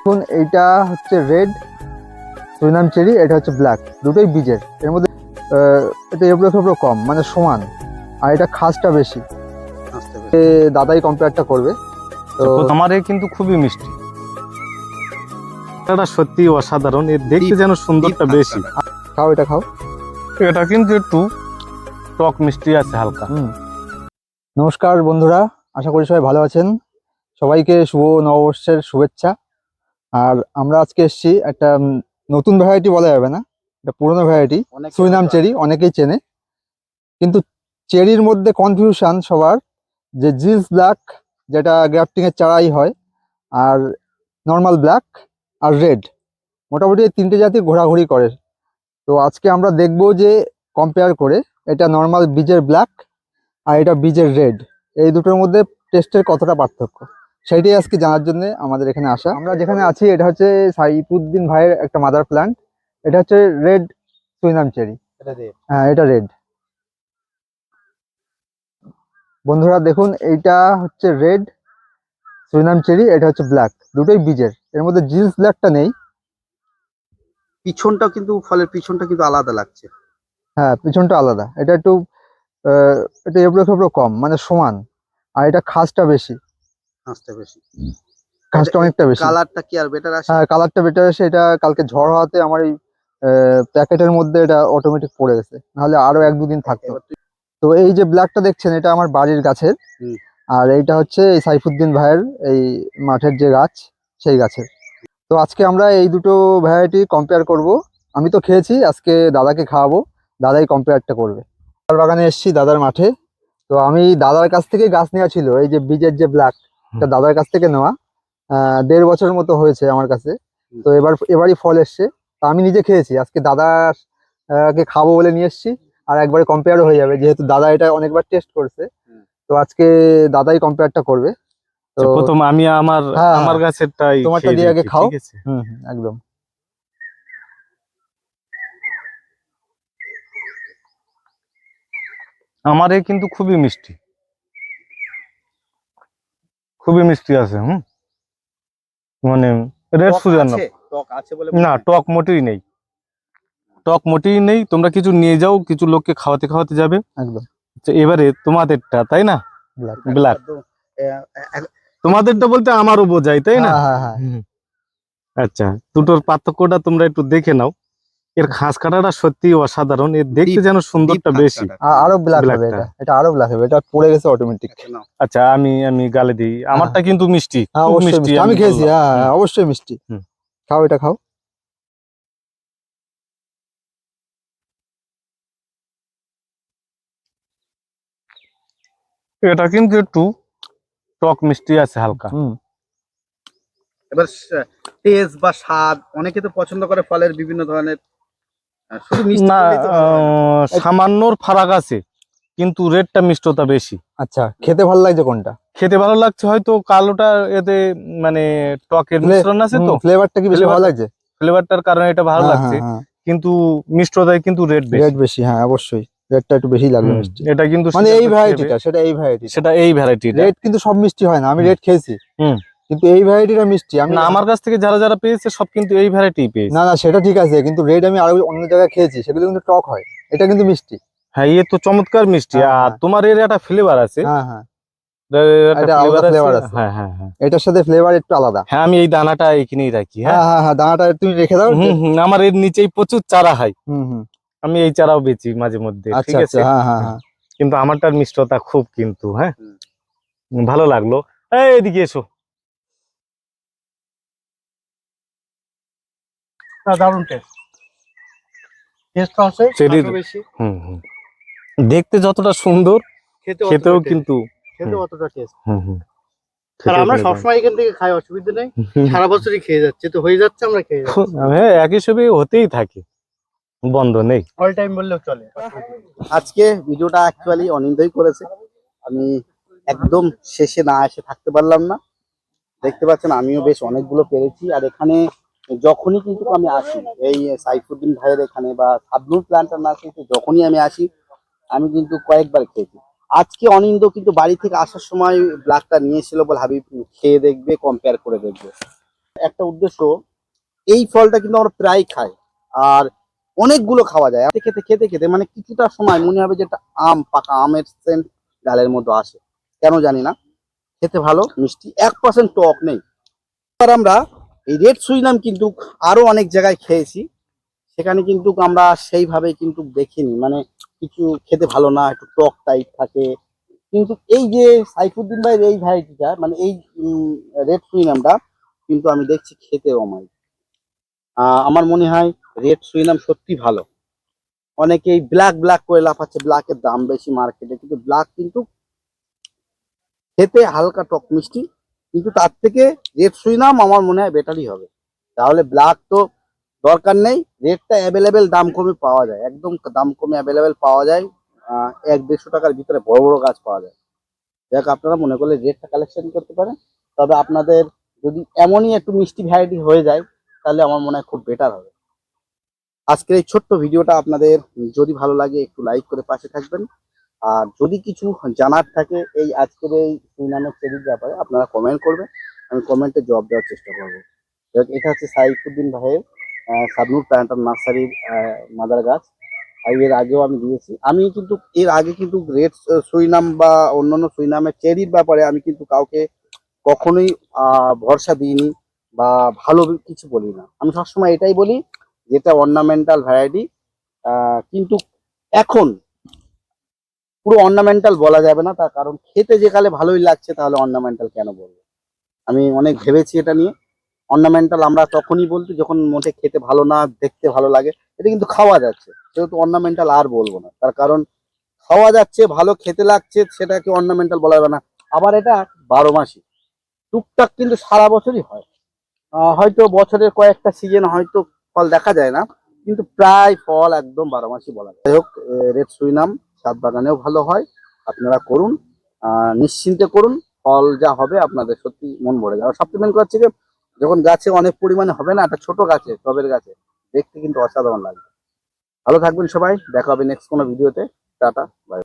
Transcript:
এখন এইটা হচ্ছে রেড সুরিনাম চেরি এটা হচ্ছে ব্ল্যাক দুটোই বীজের। এর মধ্যে আহ, এটা এবড়ো খেবড়ো কম মানে সমান আর এটা খাসটা বেশি। এ দাদাই কম্পেয়ারটা করবে। তো আমার কিন্তু খুবই মিষ্টি। এটা সত্যি অসাধারণ এর দেখতে যেন সুন্দরটা বেশি। খাও এটা খাও। এটা কিন্তু একটু টক মিষ্টি আছে হালকা। হুম। নমস্কার বন্ধুরা আশা করি সবাই ভালো আছেন। সবাইকে শুভ নববর্ষের শুভেচ্ছা। আর আমরা আজকে এসেছি একটা নতুন ভ্যারাইটি বলা যাবে না এটা পুরনো ভ্যারাইটি সুরিনাম চেরি অনেকেই চেনে। কিন্তু চেরির মধ্যে কনফিউশন সবার যে জিলস ব্ল্যাক যেটা গ্রাফটিং এর চারাই হয় আর নর্মাল ব্ল্যাক আর রেড মোটামুটি এই তিনটে জাতি ঘোরাঘুরি করে। তো আজকে আমরা দেখব যে কম্পেয়ার করে এটা নর্মাল বীজের ব্ল্যাক আর এটা বীজের রেড এই দুটোর মধ্যে টেস্টের কতটা পার্থক্য? সেইটাই আজকে জানার জন্য আমাদের এখানে আসা। আমরা যেখানে আছি এটা হচ্ছে সাইফুদ্দিন ভাইয়ের একটা মাদার প্ল্যান্ট এটা হচ্ছে রেড সুইনাম চেরি। হ্যাঁ এটা রেড বন্ধুরা দেখুন এইটা হচ্ছে রেড সুইনাম চেরি এটা হচ্ছে ব্ল্যাক দুটোই বীজের। এর মধ্যে জিন্স ব্ল্যাকটা নেই। পিছনটা কিন্তু ফলের পিছনটা কিন্তু আলাদা লাগছে। হ্যাঁ পিছনটা আলাদা। এটা একটু এটা এবড়ো খেবড়ো কম মানে সমান। আর এটা খাসটা বেশি। হাঁসটা বেশি। খাসটা অনেকটা বেশি। কালারটা কি আর বেটার আসে? হ্যাঁ কালারটা বেটার এসে এটা কালকে ঝড় হওয়াতে আমার এই প্যাকেটের মধ্যে এটা অটোমেটিক পড়ে গেছে। নাহলে আরও এক দুদিন থাকতো। তো এই যে ব্ল্যাকটা দেখছেন এটা আমার বাড়ির গাছের। আর এইটা হচ্ছে এই সাইফুদ্দিন ভাইয়ের এই মাঠের যে গাছ সেই গাছের। তো আজকে আমরা এই দুটো ভ্যারাইটি কম্পেয়ার করব। আমি তো খেয়েছি আজকে দাদাকে খাওয়াবো। দাদাই কম্পেয়ারটা করবে। দাদার বাগানে এসেছি দাদার মাঠে। তো আমি দাদার কাছ থেকে গাছ নেওয়া ছিল এই যে বীজের যে ব্ল্যাক এটা দাদার কাছ থেকে নেওয়া। দেড় বছরের মতো হয়েছে আমার কাছে। তো এবার এবারই ফল এসছে। তা আমি নিজে খেয়েছি। আজকে দাদার কে খাব বলে নিয়ে এসেছি। আর একবারে কম্পেয়ারও হয়ে যাবে। যেহেতু দাদা এটা অনেকবার টেস্ট করছে। তো আজকে দাদাই কম্পেয়ারটা করবে। তো প্রথম আমি আমার হ্যাঁ, আমার গাছেরটাই তোমারটা দিয়ে আগে খাও। হুম একদম। আমার কিন্তু খুবই মিষ্টি। খুবই মিষ্টি আছে হুম? মানে রেড সুজানো আছে? টক আছে বলে না টক মোটেই নেই। টক মোটেই নেই তোমরা কিছু নিয়ে যাও কিছু লোককে খাওয়াতে খাওয়াতে যাবে। একদম। তো এবারে তোমাদেরটা তাই না? ব্ল্যাক তোমাদেরটা বলতে আমারও বোঝাই তাই না? হ্যাঁ হ্যাঁ হ্যাঁ। আচ্ছা দুটোর পার্থক্যটা তোমরা একটু দেখে নাও। এর ঘাস কাটাটা সত্যি অসাধারণ। এর দেখতে যেন সুন্দরটা বেশি। আরও ব্ল্যাক হবে এটা। এটা আরও ব্ল্যাক হবে। এটা পড়ে গেছে অটোমেটিক আচ্ছা আমি আমি গালে দিই। আমারটা কিন্তু মিষ্টি। হ্যাঁ অবশ্যই মিষ্টি আমি খেয়েছি হ্যাঁ হ্যাঁ, অবশ্যই মিষ্টি। খাও এটা খাও। এটা কিন্তু একটু টক মিষ্টি আছে হালকা। হুম। এবার টেস্ট বা স্বাদ অনেকে তো পছন্দ করে ফলের বিভিন্ন ধরনের না হয় সামান্যর ফারাক আছে কিন্তু রেডটা মিষ্টতা বেশি। আচ্ছা খেতে ভালো লাগছে কোনটা? খেতে ভালো লাগছে হয়তো কালোটা এতে মানে টকের মিশ্রণ আছে তো। ফ্লেভারটা কি বেশি ভালো লাগছে? ফ্লেভারটার কারণে এটা ভালো লাগছে কিন্তু মিষ্টতায় কিন্তু রেট বেশি। রেড বেশি হ্যাঁ অবশ্যই। রেটটা একটু বেশি লাগবে মিষ্টি। এটা কিন্তু মানে এই ভ্যারাইটিটা সেটা এই ভ্যারাইটি সেটা এই ভ্যারাইটিটা রেড কিন্তু সব মিষ্টি হয় না আমি। রেড খেয়েছি। হুম। কিন্তু এই ভ্যারাইটিটা মিষ্টি। আমি না আমার কাছ থেকে যারা যারা পেয়েছে সব কিন্তু এই ভ্যারাইটি পেয়েছে। না না সেটা ঠিক আছে কিন্তু রেড আমি আরও অন্য জায়গায় খেয়েছি সেগুলো কিন্তু টক হয়। এটা কিন্তু মিষ্টি। হ্যাঁ এ তো চমৎকার মিষ্টি। হ্যাঁ, আর হ্যাঁ। তোমার এর একটা ফ্লেভার আছে। হ্যাঁ হ্যাঁ। হ্যাঁ এটার সাথে ফ্লেভার একটু আলাদা। হ্যাঁ আমি এই দানাটা এখানেই রাখি হ্যাঁ। হ্যাঁ হ্যাঁ দানাটা তুমি রেখে দাও আমার এর নিচেই প্রচুর চারা হয়। আমি এই চারাও বেচি মাঝে মধ্যে আচ্ছা ঠিক আছে? আচ্ছা হ্যাঁ হ্যাঁ কিন্তু আমারটার মিষ্টতা খুব কিন্তু হ্যাঁ। ভালো লাগল। এই এদিকে এসো। দারুণ টেস্ট টেস্ট আছে। বেশি। হুম হুম। দেখতে যতটা সুন্দর খেতে খেতেও কিন্তু খেতে অতটা টেস্ট হুম হুম। আর আমরা সবসময় এখান থেকে খাই অসুবিধা নেই। সারা বছরই খেয়ে যাচ্ছে তো হয়ে যাচ্ছে আমরা খেয়ে হ্যাঁ একই সবই হতেই থাকে। বন্ধ নেই। অল টাইম বললেও চলে। আজকে ভিডিওটা অ্যাকচুয়ালি অনিন্দই করেছে। আমি একদম শেষে না এসে থাকতে পারলাম না। দেখতে পাচ্ছেন আমিও বেশ অনেকগুলো পেরেছি। আর এখানে যখনই কিন্তু আমি আসি, এই সাইফুদ্দিন ভাইয়ের এখানে বা সাবনুর প্ল্যান্টার নার্সারিতে যখনই আমি আসি, আমি কিন্তু কয়েকবার খেয়েছি। আজকে অনিন্দ কিন্তু বাড়ি থেকে আসার সময় ব্লাডটা নিয়েছিল বলে হাবিব খেয়ে দেখবে কম্পেয়ার করে দেখবে। একটা উদ্দেশ্য, এই ফলটা কিন্তু আমরা প্রায় খাই, আর অনেকগুলো খাওয়া যায়। খেতে খেতে খেতে খেতে মানে কিছুটা সময় মনে হবে যে একটা আম, পাকা আমের সেন্ট ডালের মতো আসে। কেন জানি না, খেতে ভালো, মিষ্টি, এক পার্সেন্ট টক নেই। আমরা এই রেড সুইনাম কিন্তু আরও অনেক জায়গায় খেয়েছি। সেখানে কিন্তু আমরা সেইভাবে কিন্তু দেখিনি। মানে কিছু খেতে ভালো না, একটু টক টাইপ থাকে। কিন্তু এই যে সাইফুদ্দিন ভাইয়ের এই ভ্যারাইটিটা মানে এই রেড সুইনামটা কিন্তু আমি দেখছি খেতে অমাই আমার মনে হয় রেড সুইনাম সত্যি ভালো। অনেকেই ব্ল্যাক ব্ল্যাক করে লাফাচ্ছে ব্ল্যাকের দাম বেশি মার্কেটে কিন্তু ব্ল্যাক কিন্তু খেতে হালকা টক মিষ্টি। কিন্তু তার থেকে রেড সুইনাম আমার মনে হয় বেটারই হবে। তাহলে ব্ল্যাক তো দরকার নেই রেটটা অ্যাভেলেবেল দাম কমে পাওয়া যায়, একদম দাম কমে অ্যাভেলেবেল পাওয়া যায় এক দেড়শো টাকার ভিতরে বড় বড় গাছ পাওয়া যায়। যাক, আপনারা মনে করলে রেটটা কালেকশন করতে পারেন, তবে আপনাদের যদি এমনই একটু মিষ্টি ভ্যারাইটি হয়ে যায়, তাহলে আমার মনে হয় খুব বেটার হবে। আজকের এই ছোট্ট ভিডিওটা আপনাদের যদি ভালো লাগে, একটু লাইক করে পাশে থাকবেন। আর যদি কিছু জানার থাকে এই আজকের এই সুইনামের চেরির ব্যাপারে, আপনারা কমেন্ট করবেন। আমি কমেন্টে জবাব দেওয়ার চেষ্টা করব। এটা হচ্ছে সাইফুদ্দিন ভাইয়ের সাবনুর প্ল্যান্টার নার্সারির মাদার গাছ। আর এর আগেও আমি দিয়েছি। আমি কিন্তু, এর আগে কিন্তু রেড সুইনাম বা অন্যান্য সুইনামের চেরির ব্যাপারে আমি কিন্তু কাউকে কখনোই ভরসা দিইনি বা ভালো কিছু বলি না। আমি সবসময় এটাই বলি, যেটা অর্নামেন্টাল ভ্যারাইটি কিন্তু এখন পুরো অর্নামেন্টাল বলা যাবে না, তার কারণ খেতে যে কালে ভালোই লাগছে, তাহলে অর্নামেন্টাল কেন বলব? আমি অনেক ভেবেছি এটা নিয়ে। অর্নামেন্টাল আমরা তখনই বলতো, যখন মোটে খেতে ভালো না, দেখতে ভালো লাগে, এটা কিন্তু খাওয়া যাচ্ছে। সেহেতু অর্নামেন্টাল আর বলব না, তার কারণ খাওয়া যাচ্ছে, ভালো খেতে লাগছে, সেটাকে অর্নামেন্টাল বলা যাবে না। আবার এটা বারো মাসই। টুকটাক কিন্তু সারা বছরই হয়। হয়তো বছরের কয়েকটা সিজন হয়তো ফল দেখা যায় না, কিন্তু প্রায় ফল একদম বারো মাসই বলা যায়। যাই হোক রেড সুইনাম। সাত বাগানেও ভালো হয়। আপনারা করুন নিশ্চিন্তে করুন, ফল যা হবে আপনাদের সত্যি মন ভরে যাবে। সবচেয়ে মেন হচ্ছে যখন গাছে অনেক পরিমাণে হবে না, একটা ছোট গাছে, টবের গাছে, দেখতে কিন্তু অসাধারণ লাগবে। ভালো থাকবেন সবাই, দেখা হবে নেক্সট কোনো ভিডিওতে টাটা বাই